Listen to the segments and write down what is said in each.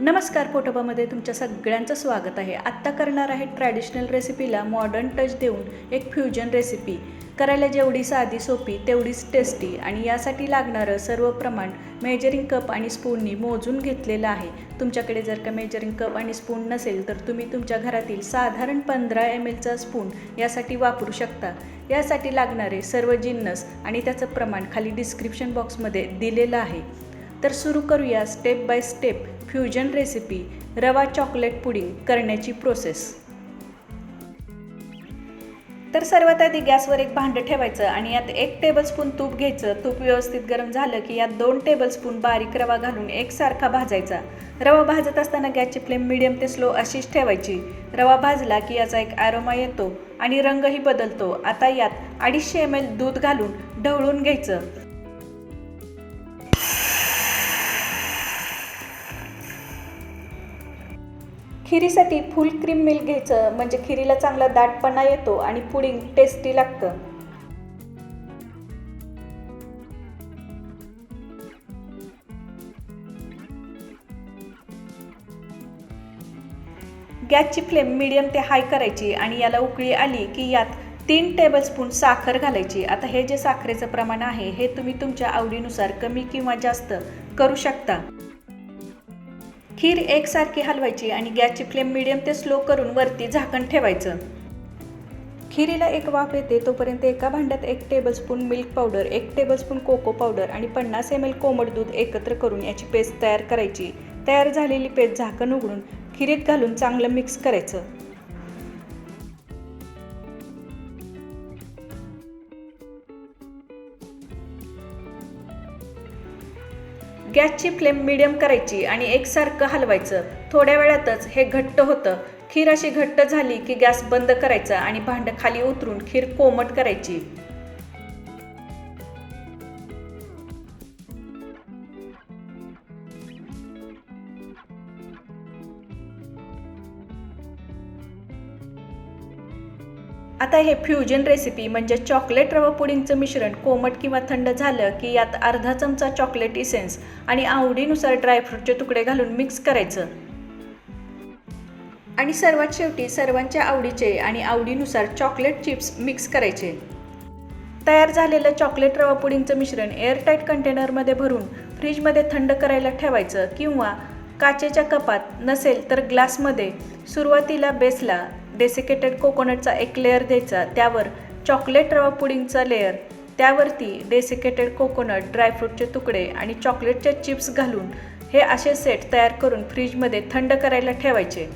नमस्कार फोटोबामध्ये तुमच्या सगळ्यांचं स्वागत आहे. आत्ता करणार आहे ट्रॅडिशनल रेसिपीला मॉडर्न टच देऊन एक फ्युजन रेसिपी करायला जेवढी साधी सोपी तेवढीच टेस्टी आणि यासाठी लागणारं सर्व प्रमाण मेजरिंग कप आणि स्पूननी मोजून घेतलेलं आहे. तुमच्याकडे जर का मेजरिंग कप आणि स्पून नसेल तर तुम्ही तुमच्या घरातील साधारण पंधरा एम एलचा स्पून यासाठी वापरू शकता. यासाठी लागणारे सर्व जिन्नस आणि त्याचं प्रमाण खाली डिस्क्रिप्शन बॉक्समध्ये दिलेलं आहे. तर सुरू करूया step by step fusion recipe रवा चॉकलेट पुडिंग करण्याची प्रोसेस तर सर्वात आधी गॅसवर एक भांडं ठेवायचं आणि यात एक टेबलस्पून तूप घ्यायचं. तूप व्यवस्थित गरम झालं की यात दोन टेबलस्पून बारीक रवा घालून एकसारखा भाजायचा. रवा भाजत असताना गॅसची फ्लेम मिडियम ते स्लो अशीच ठेवायची. रवा भाजला की याचा एक ॲरोमा येतो आणि रंगही बदलतो. आता यात अडीचशे एम एल दूध घालून ढवळून घ्यायचं. खिरीसाठी फुल क्रीम मिल्क घ्यायचं म्हणजे खिरीला चांगला दाटपणा येतो आणि पुडिंग टेस्टी लागतं. गॅसची फ्लेम मिडियम ते हाय करायची आणि याला उकळी आली की यात तीन टेबलस्पून साखर घालायची. आता हे जे साखरेचं प्रमाण आहे हे तुम्ही तुमच्या आवडीनुसार कमी किंवा जास्त करू शकता. खीर एकसारखी हलवायची आणि गॅसची फ्लेम मिडियम ते स्लो करून वरती झाकण ठेवायचं. खिरीला एक वाफ येते तोपर्यंत एका भांड्यात एक टेबलस्पून मिल्क पावडर एक टेबलस्पून कोको पावडर आणि पन्नास एम एल कोमट दूध एकत्र करून याची पेस्ट तयार करायची. तयार झालेली पेस्ट झाकण उघडून खिरीत घालून चांगलं मिक्स करायचं. गॅसची फ्लेम मिडियम करायची आणि एकसारखं हलवायचं. थोड्या वेळातच हे घट्ट होतं. खीर अशी घट्ट झाली की गॅस बंद करायचा आणि भांडं खाली उतरून खीर कोमट करायची. आता हे फ्युजन रेसिपी म्हणजे चॉकलेट रवा पुडिंगचं मिश्रण कोमट किंवा थंड झालं की यात अर्धा चमचा चॉकलेट इसेन्स आणि आवडीनुसार ड्रायफ्रूटचे तुकडे घालून मिक्स करायचं. आणि सर्वात शेवटी सर्वांच्या आवडीचे आणि आवडीनुसार चॉकलेट चिप्स मिक्स करायचे. तयार झालेलं चॉकलेट रवा पुडिंगचं मिश्रण एअरटाईट कंटेनरमध्ये भरून फ्रीजमध्ये थंड करायला ठेवायचं किंवा काचेच्या कपात नसेल तर ग्लासमध्ये सुरुवातीला बेसला डेसिकेटेड कोकोनटचा एक लेअर द्यायचा त्यावर चॉकलेट रवा पुडिंगचा लेअर त्यावरती डेसिकेटेड कोकोनट ड्रायफ्रूटचे तुकडे आणि चॉकलेटचे चिप्स घालून हे असे सेट तयार करून फ्रीजमध्ये थंड करायला ठेवायचे.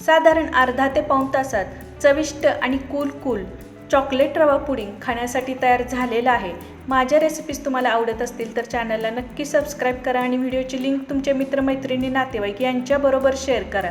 साधारण अर्धा ते पाऊण तासात चविष्ट आणि कूल कूल चॉकलेट रवा पुडिंग खाण्यासाठी तयार झालेला आहे. माझ्या रेसिपीज तुम्हाला आवडत असतील तर चॅनलला नक्की सबस्क्राईब करा आणि व्हिडिओची लिंक तुमच्या मित्रमैत्रिणी नातेवाईक यांच्याबरोबर शेअर करा.